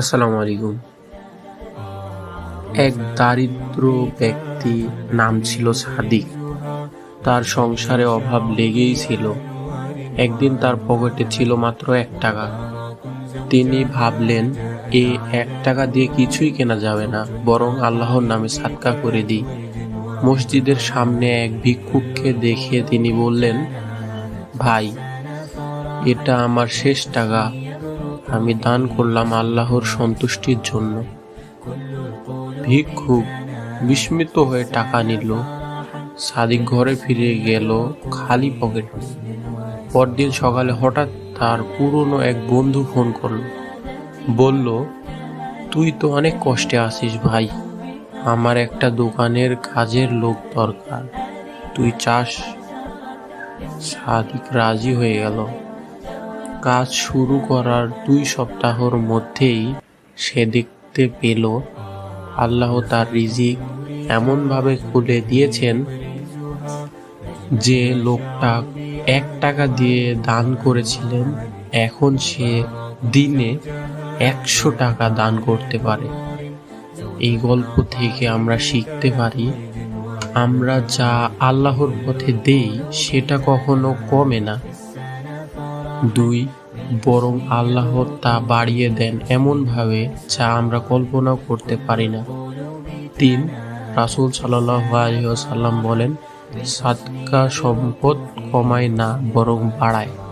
আসসালামু আলাইকুম। এক দারিদ্র ব্যক্তি নাম ছিল সাদিক। তার সংসারে অভাব লেগেই ছিল। একদিন তার পকেটে ছিল মাত্র এক টাকা। তিনি ভাবলেন এই এক টাকা দিয়ে কিছুই কেনা যাবে না, বরং আল্লাহর নামে সাদকা করে দিই। মসজিদের সামনে এক ভিক্ষুককে দেখে তিনি বললেন, ভাই, এটা আমার শেষ টাকা। আমি দান করলাম আল্লাহর সন্তুষ্টির জন্য। ভিক্ষুক বিস্মিত হয়ে টাকা নিল। সাদিক ঘরে ফিরে গেল খালি পকেট। পরদিন সকালে হঠাৎ তার পুরনো এক বন্ধু ফোন করল। বলল, তুই তো অনেক কষ্টে আছিস ভাই। আমার একটা দোকানের কাজের লোক দরকার। তুই চাস? সাদিক রাজি হয়ে গেল। কাজ শুরু করার দুই সপ্তাহর মধ্যেই সে দেখতে পেল, আল্লাহ তার রিজিক এমনভাবে খুলে দিয়েছেন যে লোকটা এক টাকা দিয়ে দান করেছিলেন, এখন সে দিনে একশো টাকা দান করতে পারে। এই গল্প থেকে আমরা শিখতে পারি, আমরা যা আল্লাহর পথে দেই সেটা কখনো কমে না। দুই, বরং আল্লাহ তা বাড়িয়ে দেন এমনভাবে যা আমরা কল্পনাও করতে পারি না। তিন, রাসুল সাল্লাম বলেন, সাদকা সম্পদ কমায় না, বরং বাড়ায়।